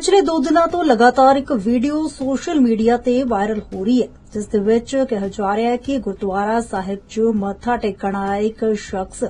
ਪਿਛਲੇ 2 ਦਿਨਾਂ ਤੋਂ ਲਗਾਤਾਰ ਇੱਕ ਵੀਡੀਓ ਸੋਸ਼ਲ ਮੀਡੀਆ ਤੇ ਵਾਇਰਲ ਹੋ ਰਹੀ ਹੈ, ਜਿਸ ਦੇ ਵਿੱਚ ਕਿਹਾ ਜਾ ਰਿਹਾ ਹੈ ਕਿ ਗੁਰਦੁਆਰਾ ਸਾਹਿਬ 'ਚ ਮੱਥਾ ਟੇਕਣ ਆਇਆ ਇੱਕ ਸ਼ਖਸ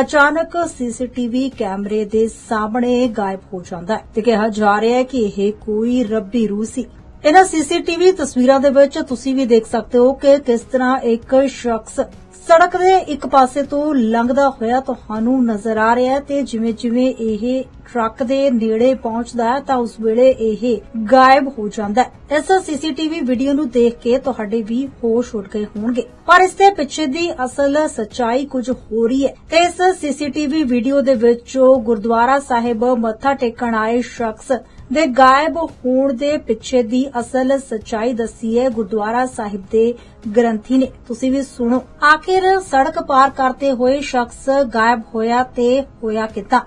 ਅਚਾਨਕ ਸੀਸੀਟੀਵੀ ਕੈਮਰੇ ਦੇ ਸਾਹਮਣੇ ਗਾਇਬ ਹੋ ਜਾਂਦਾ ਹੈ ਤੇ ਕਿਹਾ ਜਾ ਰਿਹਾ ਹੈ ਕਿ ਇਹ ਕੋਈ ਰੱਬੀ ਰੂਹ ਸੀ। ਇਹਨਾਂ ਸੀਸੀਟੀਵੀ ਤਸਵੀਰਾਂ ਦੇ ਵਿੱਚ ਤੁਸੀਂ ਵੀ ਦੇਖ ਸਕਦੇ ਹੋ ਕਿ ਕਿਸ ਤਰ੍ਹਾਂ ਇੱਕ ਸ਼ਖਸ ਸੜਕ ਦੇ ਇੱਕ ਪਾਸੇ ਤੋਂ ਲੰਘਦਾ ਹੋਇਆ ਤੁਹਾਨੂੰ ਨਜ਼ਰ ਆ ਰਿਹਾ ਹੈ ਤੇ ਜਿਵੇਂ ਜਿਵੇਂ ਇਹ ਟਰੱਕ ਦੇ ਨੇੜੇ ਪਹੁੰਚਦਾ ਹੈ, ਤਾਂ ਉਸ ਵੇਲੇ ਇਹ ਗਾਇਬ ਹੋ ਜਾਂਦਾ ਹੈ। ਇਸ ਸੀਸੀਟੀਵੀ ਵੀਡੀਓ ਨੂੰ ਦੇਖ ਕੇ ਤੁਹਾਡੇ ਵੀ ਹੋਸ਼ ਉੱਡ ਗਏ ਹੋਣਗੇ। ਪਰ ਇਸ ਦੇ ਪਿੱਛੇ ਦੀ ਅਸਲ ਸਚਾਈ ਕੁਝ ਹੋ ਰਹੀ ਹੈ। ਤੇ ਇਸ ਸੀਸੀਟੀਵੀ ਵੀਡੀਓ ਦੇ ਵਿੱਚ ਗੁਰਦੁਆਰਾ ਸਾਹਿਬ ਮੱਥਾ ਟੇਕਣ ਆਏ ਸ਼ਖਸ ਦੇ ਗਾਇਬ ਹੋਣ ਦੇ ਪਿੱਛੇ ਦੀ ਅਸਲ ਸਚਾਈ ਦੱਸੀ ਹੈ ਗੁਰਦੁਆਰਾ ਸਾਹਿਬ ਦੇ ਗ੍ਰੰਥੀ ਨੇ। ਤੁਸੀਂ ਵੀ ਸੁਣੋ। ਆਖਿਰ ਸੜਕ ਪਾਰ ਕਰਦੇ ਹੋਏ ਸ਼ਖਸ ਗਾਇਬ ਹੋਇਆ ਤੇ ਹੋਇਆ ਕਿਦਾਂ?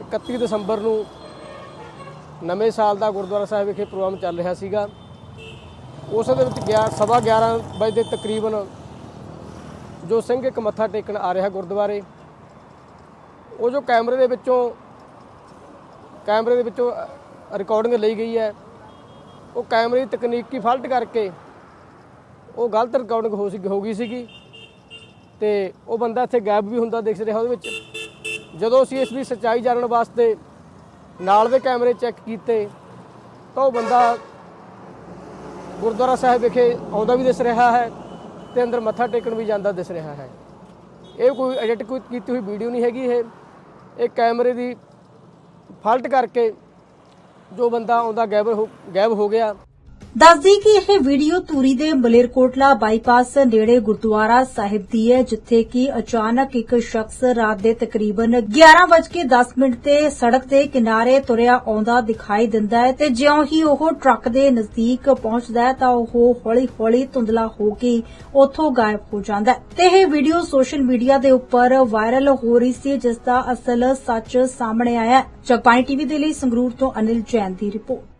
31 ਦਸੰਬਰ ਨੂੰ ਨਵੇਂ ਸਾਲ ਦਾ ਗੁਰਦੁਆਰਾ ਸਾਹਿਬ ਵਿਖੇ ਪ੍ਰੋਗਰਾਮ ਚੱਲ ਰਿਹਾ ਸੀਗਾ। ਉਸ ਦੇ ਵਿੱਚ ਗਿਆ ਸਵਾ 11 ਵਜੇ ਦੇ ਤਕਰੀਬਨ ਜੋ ਸਿੰਘ ਇੱਕ ਮੱਥਾ ਟੇਕਣ ਆ ਰਿਹਾ ਗੁਰਦੁਆਰੇ, ਉਹ ਜੋ ਕੈਮਰੇ ਦੇ ਵਿੱਚੋਂ, ਕੈਮਰੇ ਦੇ ਵਿੱਚੋਂ ਰਿਕਾਰਡਿੰਗ ਲਈ ਗਈ ਹੈ। ਉਹ ਕੈਮਰੇ ਦੀ ਤਕਨੀਕੀ ਫਾਲਟ ਕਰਕੇ ਉਹ ਗਲਤ ਰਿਕਾਰਡਿੰਗ ਹੋ ਸੀ, ਹੋ ਗਈ ਸੀਗੀ ਤੇ ਉਹ ਬੰਦਾ ਇੱਥੇ ਗਾਇਬ ਵੀ ਹੁੰਦਾ ਦਿਖ ਰਿਹਾ ਉਹਦੇ ਵਿੱਚ। ਜਦੋਂ ਅਸੀਂ ਇਸ ਦੀ ਸੱਚਾਈ ਜਾਣਨ ਵਾਸਤੇ ਨਾਲ ਦੇ ਕੈਮਰੇ ਚੈੱਕ ਕੀਤੇ, ਤਾਂ ਉਹ ਬੰਦਾ ਗੁਰਦੁਆਰਾ ਸਾਹਿਬ ਵਿਖੇ ਆਉਂਦਾ ਵੀ ਦਿਸ ਰਿਹਾ ਹੈ ਤੇ ਅੰਦਰ ਮੱਥਾ ਟੇਕਣ ਵੀ ਜਾਂਦਾ ਦਿਸ ਰਿਹਾ ਹੈ। ਇਹ ਕੋਈ ਐਡਿਟ ਕੋਈ ਕੀਤੀ ਹੋਈ ਵੀਡੀਓ ਨਹੀਂ ਹੈਗੀ ਇਹ। ਇਹ ਕੈਮਰੇ ਦੀ ਫਾਲਟ ਕਰਕੇ ਜੋ ਬੰਦਾ ਆਉਂਦਾ ਗਾਇਬ ਹੋ ਗਾਇਬ ਹੋ ਗਿਆ। ਦੱਸਦੀ ਕਿ ਇਹ ਵੀਡੀਓ ਧੂਰੀ ਦੇ ਮਲੇਰਕੋਟਲਾ ਬਾਈਪਾਸ ਨੇੜੇ ਗੁਰਦੁਆਰਾ ਸਾਹਿਬ ਦੀ ਹੈ, ਜਿੱਥੇ ਕਿ ਅਚਾਨਕ ਇੱਕ ਸ਼ਖਸ ਰਾਤ ਦੇ ਤਕਰੀਬਨ 11:10 ਮਿੰਟ ਤੇ ਸੜਕ ਦੇ ਕਿਨਾਰੇ ਤੁਰਿਆ ਆਉਂਦਾ ਦਿਖਾਈ ਦਿੰਦਾ ਹੈ ਤੇ ਜਿਉਂ ਹੀ ਉਹ ਟਰੱਕ ਦੇ ਨਜ਼ਦੀਕ ਪਹੁੰਚਦਾ ਹੈ ਤਾਂ ਉਹ ਹੌਲੀ-ਹੌਲੀ ਧੁੰਦਲਾ ਹੋ ਕੇ ਉੱਥੋਂ ਗਾਇਬ ਹੋ ਜਾਂਦਾ ਹੈ। ਤੇ ਇਹ ਵੀਡੀਓ ਸੋਸ਼ਲ ਮੀਡੀਆ ਦੇ ਉੱਪਰ ਵਾਇਰਲ ਹੋ ਰਹੀ ਸੀ, ਜਿਸ ਦਾ ਅਸਲ ਸੱਚ ਸਾਹਮਣੇ ਆਇਆ ਜਗਬਾਣੀ ਟੀਵੀ ਦੇ ਲਈ ਸੰਗਰੂਰ ਤੋਂ ਅਨਿਲ ਜੈਨ ਦੀ ਰਿਪੋਰਟ।